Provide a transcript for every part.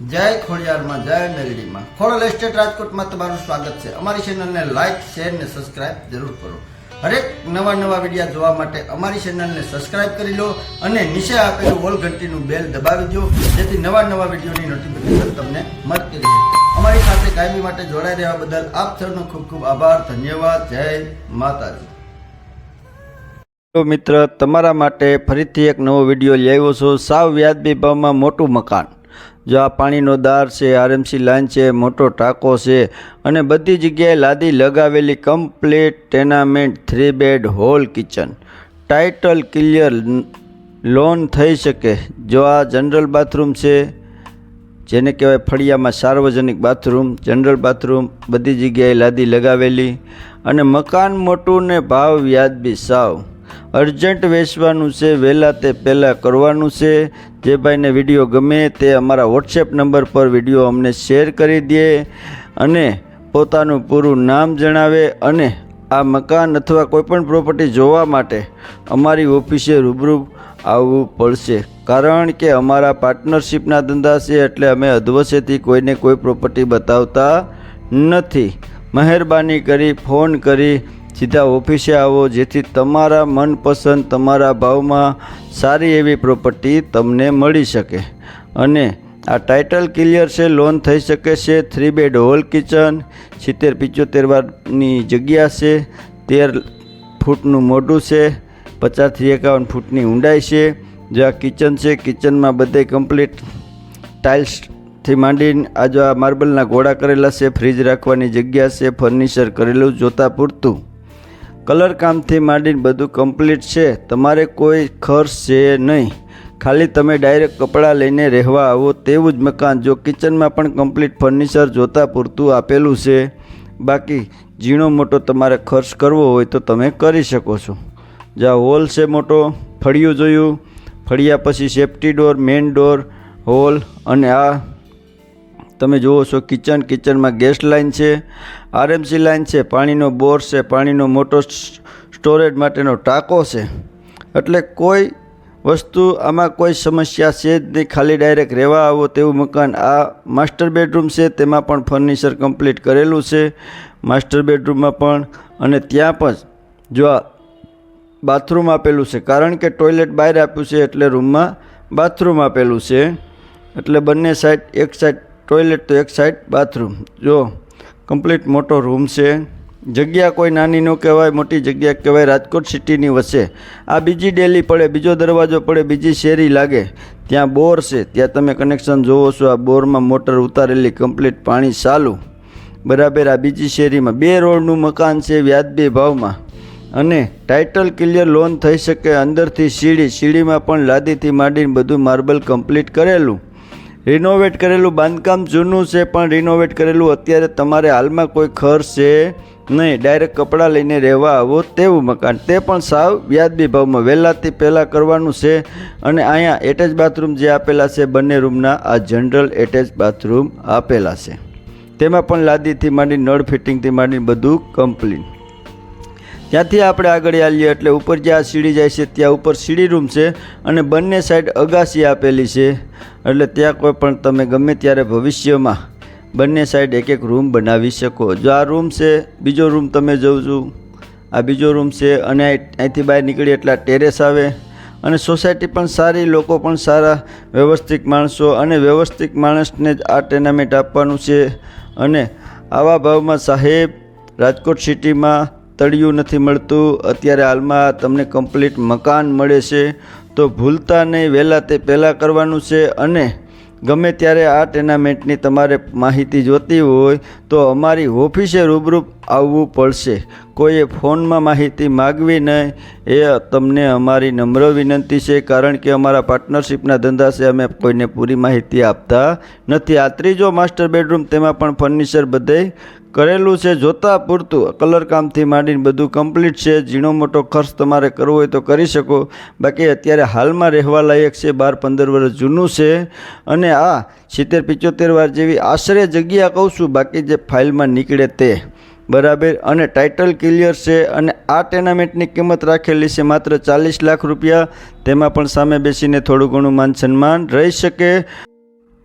જય ખોડિયારમાં, જય મેલડીમાં ખોડલ એસ્ટેટ રાજકોટમાં તમારું સ્વાગત છે. અમારી ચેનલને લાઇક શેર ને સબસ્ક્રાઇબ જરૂર કરો. હરેક નવા નવા વિડીયા જોવા માટે અમારી ચેનલને સબસ્ક્રાઇબ કરી લો અને નીચે આપેલું ઓલ ઘંટીનું બેલ દબાવી દો, જેથી નવા નવા વિડીયોની નોટિફિકેશન તમને મળતી રહે. અમારી સાથે કાયમી માટે જોડાઈ રહેવા બદલ આપ સૌનો ખૂબ ખૂબ આભાર. ધન્યવાદ. જય માતાજી. તો મિત્ર, તમારા માટે ફરીથી એક નવો વીડિયો લઈ આવ્યો છું. સાવ વ્યાજબી ભાવમાં મોટું મકાન. જો આ પાણીનો દાર છે, આરએમસી લાઇન છે, મોટો ટાંકો છે અને બધી જગ્યાએ લાદી લગાવેલી complete tenement three bed hall kitchen title clear loan થઈ શકે. જો આ જનરલ બાથરૂમ છે, જેને કહેવાય ફળિયામાં સાર્વજનિક બાથરૂમ જનરલ બાથરૂમ બધી જગ્યાએ લાદી લગાવેલી અને મકાન મોટું ને ભાવ વ્યાજબી સાવ. અર્જન્ટ વેચવાનું છે, વહેલા તે પહેલાં કરવાનું છે. જે ભાઈને વીડિયો ગમે તે અમારા વોટ્સએપ નંબર પર વીડિયો અમને શેર કરી દે અને પોતાનું પૂરું નામ જણાવે અને આ મકાન અથવા કોઈપણ પ્રોપર્ટી જોવા માટે અમારી ઓફિસે રૂબરૂ આવવું પડશે. કારણ કે અમારા પાર્ટનરશિપના ધંધા છે એટલે અમે અધવસેથી કોઈને કોઈ પ્રોપર્ટી બતાવતા નથી. મહેરબાની કરી ફોન કરી સીધા ઓફિસે આવો, જેથી તમારા મનપસંદ, તમારા ભાવમાં સારી એવી પ્રોપર્ટી તમને મળી શકે. અને આ ટાઇટલ ક્લિયર છે, લોન થઈ શકે છે, થ્રી બેડ હોલ કિચન, સિત્તેર પિચોતેર વારની જગ્યા છે, તેર ફૂટનું મોઢું છે, પચાસથી એકાવન ફૂટની ઊંડાઈ છે, જે આ કિચન છે, કિચનમાં બધે કમ્પ્લીટ ટાઇલ્સથી માંડીને આ જો આ માર્બલના ઘોડા કરેલા છે, ફ્રીજ રાખવાની જગ્યા છે, ફર્નિચર કરેલું, જોતા પૂરતું. કલર કામથી માંડીને બધું કમ્પ્લીટ છે. તમારે કોઈ ખર્ચ છે નહીં. ખાલી તમે ડાયરેક્ટ કપડાં લઈને રહેવા આવો તેવું જ મકાન. જો કિચનમાં પણ કમ્પ્લીટ ફર્નિચર જોતા પૂરતું આપેલું છે, બાકી ઝીણો મોટો તમારે ખર્ચ કરવો હોય તો તમે કરી શકો છો. જ્યાં હોલ છે મોટો, ફળિયું જોયું. ફળિયા પછી safety door main door hall અને આ તમે જુઓ છો, કિચન, કિચનમાં ગેસ લાઇન છે, આરએમસી લાઇન છે, પાણીનો બોર છે, પાણીનો મોટો સ્ટોરેજ માટેનો ટાંકો છે. એટલે કોઈ વસ્તુ આમાં કોઈ સમસ્યા છે જ નહીં, ખાલી ડાયરેક્ટ રહેવા આવો તેવું મકાન. આ માસ્ટર બેડરૂમ છે, તેમાં પણ ફર્નિચર કમ્પ્લીટ કરેલું છે, માસ્ટર બેડરૂમમાં પણ. અને ત્યાં પણ જો બાથરૂમ આપેલું છે, કારણ કે ટોયલેટ બહાર આપ્યું છે એટલે રૂમમાં બાથરૂમ આપેલું છે. એટલે બંને સાઈડ, એક સાઈડ ટોયલેટ તો એક સાઈડ બાથરૂમ જો કમ્પ્લીટ મોટો રૂમ છે. જગ્યા કોઈ નાની ન કહેવાય, મોટી જગ્યા કહેવાય, રાજકોટ સિટીની વચ્ચે. આ બીજી ડેલી પડે, બીજો દરવાજો પડે, બીજી શેરી લાગે. ત્યાં બોર છે, ત્યાં તમે કનેક્શન જોવો છો, આ બોરમાં મોટર ઉતારેલી કમ્પ્લીટ પાણી ચાલુ. બરાબર, આ બીજી શેરીમાં. બે રોડનું મકાન છે, વ્યાજબી ભાવમાં. અને ટાઇટલ ક્લિયર લોન થઈ શકે અંદરથી સીડી. સીડીમાં પણ લાદીથી માંડીને બધું માર્બલ કમ્પ્લીટ કરેલું. રિનોવેટ કરેલું બાંધકામ જૂનું છે, પણ રિનોવેટ કરેલું અત્યારે તમારે હાલમાં કોઈ ખર્ચ છે નહીં. ડાયરેક્ટ કપડાં લઈને રહેવા આવો તેવું મકાન. તે પણ સાવ વ્યાજબી ભાવમાં. વહેલાથી પહેલાં કરવાનું છે અને અહીંયા એટેચ બાથરૂમ જે આપેલા છે, બંને રૂમના આ જનરલ એટેચ બાથરૂમ આપેલા છે. તેમાં પણ લાદીથી માંડી, નળ ફિટિંગથી માંડી બધું કમ્પ્લીટ ત્યાંથી આપણે આગળ આવીએ એટલે ઉપર જ્યાં સીડી જાય છે ત્યાં ઉપર સીડી રૂમ છે અને બંને સાઈડ અગાસી આપેલી છે. એટલે ત્યાં કોઈ પણ તમે ગમે ત્યારે ભવિષ્યમાં બંને સાઈડ એક એક રૂમ બનાવી શકો. જો આ રૂમ છે, બીજો રૂમ તમે જોઉં છું. આ બીજો રૂમ છે અને અહીં- અહીંથી બહાર નીકળી એટલે ટેરેસ આવે. અને સોસાયટી પણ સારી, લોકો પણ સારા, વ્યવસ્થિત માણસો અને વ્યવસ્થિત માણસને જ આ ટેનામેન્ટ આપવાનું છે. અને આવા ભાવમાં સાહેબ, રાજકોટ સિટીમાં તળિયું નથી મળતું. અત્યારે હાલમાં તમને કમ્પ્લીટ મકાન મળે છે. તો ભૂલતા નહીં, વહેલા તે પહેલાં કરવાનું છે અને ગમે ત્યારે આ ટેનામેન્ટની તમારે માહિતી જોતી હોય, તો અમારી ઓફિસે રૂબરૂ આવવું પડશે. કોઈએ ફોનમાં માહિતી માગવી નહીં, એ તમને અમારી નમ્ર વિનંતી છે, કારણ કે અમારા પાર્ટનરશિપના ધંધા છે, અમે કોઈને પૂરી માહિતી આપતા નથી. આ ત્રીજો માસ્ટર બેડરૂમ તેમાં પણ ફર્નિચર બધે કરેલું છે, જોતા પૂરતું કલર કામથી માંડીને બધું કમ્પ્લીટ છે, ઝીણો મોટો ખર્ચ તમારે કરવો હોય તો કરી શકો. બાકી અત્યારે હાલમાં રહેવા લાયક છે, બાર પંદર વર્ષ જૂનું છે અને આ સિત્તેર પિચોતેર વાર જેવી આશરે જગ્યા કહું છું, બાકી જે ફાઇલમાં નીકળે તે. બરાબર? અને ટાઇટલ ક્લિયર છે અને આ ટેનામેન્ટની કિંમત રાખેલી છે માત્ર ચાલીસ લાખ રૂપિયા. તેમાં પણ સામે બેસીને થોડું ઘણું માન સન્માન રહી શકે.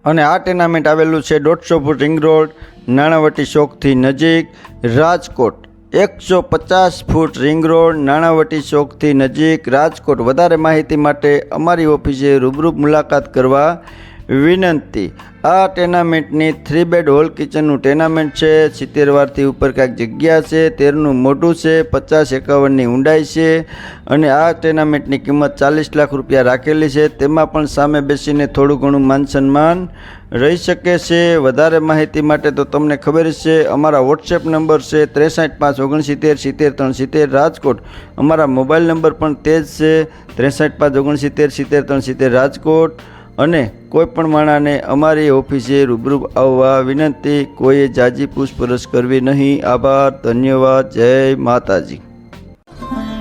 અને આ ટુર્નામેન્ટ આવેલું છે દોઢસો ફૂટ રિંગ રોડ નાણાવટી ચોકથી નજીક, રાજકોટ. એકસો પચાસ ફૂટ રિંગ રોડ નાણાવટી ચોકથી નજીક, રાજકોટ. વધારે માહિતી માટે અમારી ઓફિસે રૂબરૂ મુલાકાત કરવા વિનંતી. આ ટેનામેન્ટની થ્રી બેડ હોલ કિચનનું ટેનામેન્ટ છે. સિત્તેર વારથી ઉપર કાંઈક જગ્યા છે. તેરનું મોઢું છે. પચાસ એકાવનની ઊંડાઈ છે. અને આ ટેનામેન્ટની કિંમત ચાલીસ લાખ રૂપિયા રાખેલી છે. તેમાં પણ સામે બેસીને થોડું ઘણું માન સન્માન રહી શકે છે. વધારે માહિતી માટે તો તમને ખબર છે, અમારા વોટ્સએપ નંબર છે ત્રેસઠ પાંચ ઓગણસિત્તેર, સિત્તેર ત્રણ સિત્તેર, રાજકોટ. અમારા મોબાઈલ નંબર પણ તે જ છે. ત્રેસઠ પાંચ ઓગણસિત્તેર, સિત્તેર ત્રણ સિત્તેર, રાજકોટ. અને કોઈ પણ માણાને અમારી ઓફિસે રૂબરૂ આવવા વિનંતી, કોઈએ જાજી પૂછપરછ કરવી નહીં. આભાર, ધન્યવાદ. જય માતાજી.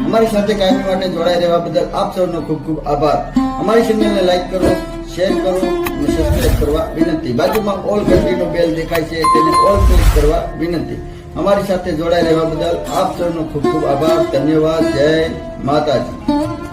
અમારી સાથે કાયમી માટે જોડાઈ રહેવા બદલ આપ સૌનો ખૂબ ખૂબ આભાર. અમારી ચેનલને લાઈક કરો, શેર કરો અને સબસ્ક્રાઇબ કરવા વિનંતી. બાજુમાં ઓલ ઘંટીનો બેલ દેખાય છે, તેને ઓલ ક્લિક કરવા વિનંતી. અમારી સાથે જોડાઈ રહેવા બદલ આપ સૌનો ખૂબ ખૂબ આભાર, ધન્યવાદ. જય માતાજી.